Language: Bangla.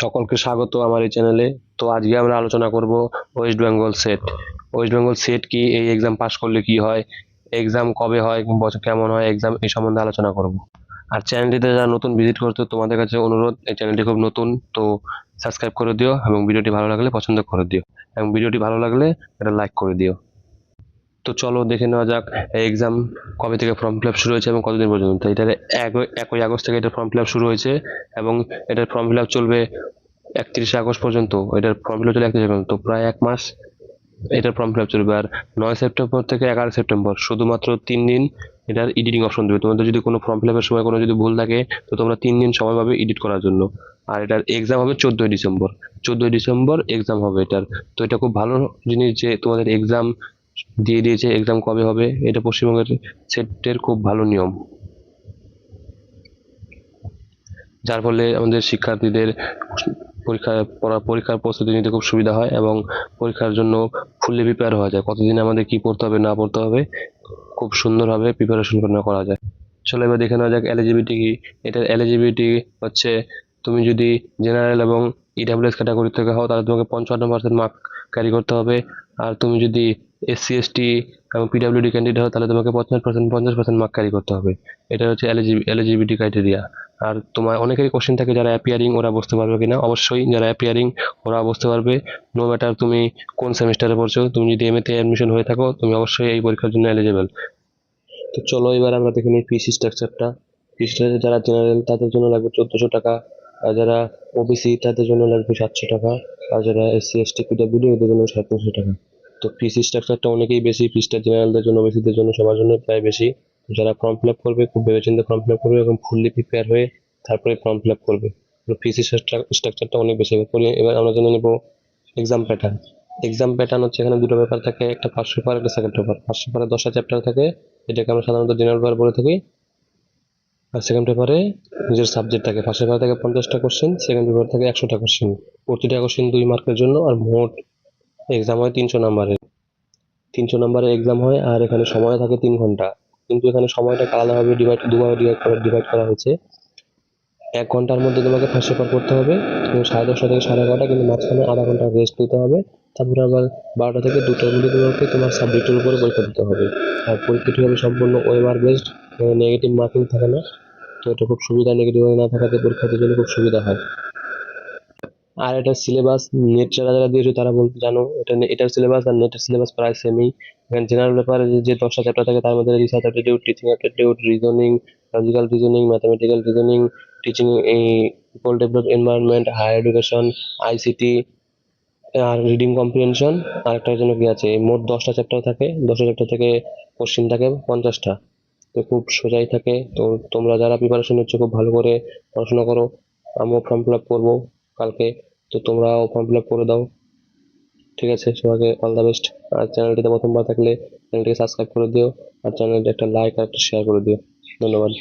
সকলকে স্বাগত আমার এই চ্যানেলে তো আজকে আমরা আলোচনা করব West Bengal SET West Bengal SET কি? এই এক্সাম পাস করলে কি হয়? এক্সাম কবে হয়? বছর কেমন হয়? এক্সাম এই সম্বন্ধে আলোচনা করব। আর চ্যানেলটিতে যারা নতুন ভিজিট করছ, তোমাদের কাছে অনুরোধ, এই চ্যানেলটি খুব নতুন, তো সাবস্ক্রাইব করে দিও এবং ভিডিওটি ভালো লাগলে পছন্দ করে দিও। এবং ভিডিওটি ভালো লাগলে এটা লাইক করে দিও। তো চলো দেখে নেওয়া যাক এক্সাম কবে থেকে ফর্ম ফিল আপ শুরু হয়েছে এবং কতদিন পর্যন্ত? এটার এক- একই আগস্ট থেকে এটার ফর্ম ফিল আপ শুরু হয়েছে এবং এটার ফর্ম ফিল আপ চলবে একত্রিশে আগস্ট পর্যন্ত। এটার ফর্ম ফিল আপ চলে একত্রিশে পর্যন্ত, প্রায় এক মাস এটার ফর্ম ফিল আপ চলবে। আর নয় সেপ্টেম্বর থেকে এগারো সেপ্টেম্বর, শুধুমাত্র তিন দিন এটার এডিটিং অপশন দেবে। তোমাদের যদি কোনো ফর্ম ফিল আপের সময় কোনো যদি ভুল থাকে, তো তোমরা তিন দিন সময় পাবে এডিট করার জন্য। আর এটার এক্সাম হবে চোদ্দোই ডিসেম্বর চোদ্দোই ডিসেম্বর এক্সাম হবে এটার। তো এটা খুব ভালো জিনিস যে তোমাদের এক্সাম দিয়ে দিয়েছে এক্সাম কবে হবে? এটা পশ্চিমবঙ্গের সেটের খুব ভালো নিয়ম। যার ফলে আমাদের শিক্ষার্থীদের পরীক্ষা, পড়া, পরীক্ষার প্রস্তুতি নিতে খুব সুবিধা হয় এবং পরীক্ষার জন্য ফুললি প্রিপেয়ার হওয়া যায়। কতদিন আমাদের কি পড়তে হবে, না পড়তে হবে, খুব সুন্দরভাবে প্রিপারেশন করা যায়। চলো এবার দেখে নেওয়া যাক এলিজিবিলিটি কি। এটার এলিজিবিলিটি হচ্ছে, তুমি যদি জেনারেল এবং ইডাব্লিউএস ক্যাটাগরি থেকে হও, তাহলে তোমাকে পঞ্চান্ন পার্সেন্ট মার্ক ক্যারি করতে হবে। আর তুমি যদি এসসি এসটি এবং পিডাব্লিউডি ক্যান্ডিডেট হও, তাহলে তোমাকে পঞ্চাশ পার্সেন্ট পঞ্চাশ পার্সেন্ট মার্ক ক্যারি করতে হবে। এটা হচ্ছে এলিজিবিলিটি ক্রাইটেরিয়া আর তোমার অনেকেরই কোশ্চেন থাকে যারা অ্যাপিয়ারিং ওরা বুঝতে পারবে কিনা। অবশ্যই যারা অ্যাপিয়ারিং ওরা বুঝতে পারবে। নো ম্যাটার তুমি কোন সেমিস্টারে পড়ছো, তুমি যদি এমএতে অ্যাডমিশন হয়ে থাকো, তুমি অবশ্যই এই পরীক্ষার জন্য এলিজিবল তো চলো এবার আমরা দেখে নিই ফিস স্ট্রাকচারটা ফিস স্ট্রাকচার যারা জেনারেল তাদের জন্য লাগবে চোদ্দোশো টাকা। আর যারা ওবিসি তাদের জন্য লাগবে সাতশো টাকা। আর যারা এসসি এসটি পিডাব্লিউডি ওদের জন্য সাড়ে তিনশো টাকা। তো ফিস স্ট্রাকচারটা অনেকেই বেশি ফিসটা জেনারেলদের জন্য ওবিসিদের জন্য, সবার জন্য প্রায় বেশি। যারা ফর্ম ফিল আপ করবে, খুব ভেবেচিন্তে ফর্ম ফিল আপ করবে এবং ফুললি প্রিপেয়ার হয়ে তারপরে ফর্ম ফিল আপ করবে। তো ফিস স্ট্রাকচারটা অনেক বেশি। হবে এবার আমরা জেনে নেব এক্সাম প্যাটার্ন এক্সাম প্যাটার্ন হচ্ছে এখানে দুটো পেপার থাকে, একটা ফার্স্ট পেপার একটা সেকেন্ড পেপার ফার্স্ট পেপারে দশটা চ্যাপ্টার থাকে, এটাকে আমরা সাধারণত জেনারেল পেপার বলে থাকি। আর সেকেন্ড পেপারে নিজের সাবজেক্ট থাকে। ফার্স্ট পেপার থেকে পঞ্চাশটা কোশ্চেন সেকেন্ড পেপার থেকে একশোটা কোশ্চেন প্রতিটা কোশ্চেন দুই মার্কের জন্য, আর মোট এক্সাম হয় তিনশো নাম্বারের তিনশো নাম্বারের এক্সাম হয় আর এখানে সময় থাকে তিন ঘণ্টা। কিন্তু এখানে সময়টা আলাদাভাবে ডিভাইড দুভাবে ডিভাইড করা ডিভাইড করা হয়েছে। এক ঘণ্টার মধ্যে তোমাকে ফার্স্ট পেপার করতে হবে, তুমি সাড়ে দশটা থেকে সাড়ে এগারোটা কিন্তু মাঝখানে আধা ঘণ্টা রেস্ট নিতে হবে। তারপরে আবার বারোটা থেকে দুটোর মধ্যে তোমাকে তোমার সাবজেক্টের উপরে পরীক্ষা দিতে হবে। আর পরীক্ষাটি হবে সম্পূর্ণ ওয়েমার বেসড নেগেটিভ মার্কিং থাকে না। তো এটা খুব সুবিধা নেগেটিভ না থাকাতে পরীক্ষার্থীর জন্য খুব সুবিধা হয়। আর এটার সিলেবাস নেট যারা যারা দিয়েছ তারা বলতে জানো, এটা এটার সিলেবাস আর নেটের সিলেবাস প্রায় সেমই এখানে জেনারেল পেপারে যে দশটা চ্যাপ্টার থাকে তার মধ্যে research aptitude teaching aptitude reasoning logical reasoning mathematical reasoning teaching এই people develop environment higher education ICT আর রিডিং কম্প্রিহেনশন আর একটা জন্য কি আছে, মোট দশটা চ্যাপ্টার থাকে, দশটা চ্যাপ্টার থেকে কোশ্চিন থাকে পঞ্চাশটা। তো খুব সোজাই থাকে। তো তোমরা যারা প্রিপারেশন নিচ্ছ, খুব ভালো করে পড়াশোনা করো। আমিও ফর্ম ফিল আপ করব। কালকে, তো তোমরাও ফর্ম ফিল আপ করে দাও। ঠিক আছে সবাইকে অল দ্য বেস্ট আর চ্যানেলটিতে প্রথমবার থাকলে চ্যানেলটিকে সাবস্ক্রাইব করে দিও। আর চ্যানেলটি একটা লাইক আর একটা শেয়ার করে দিও। ধন্যবাদ।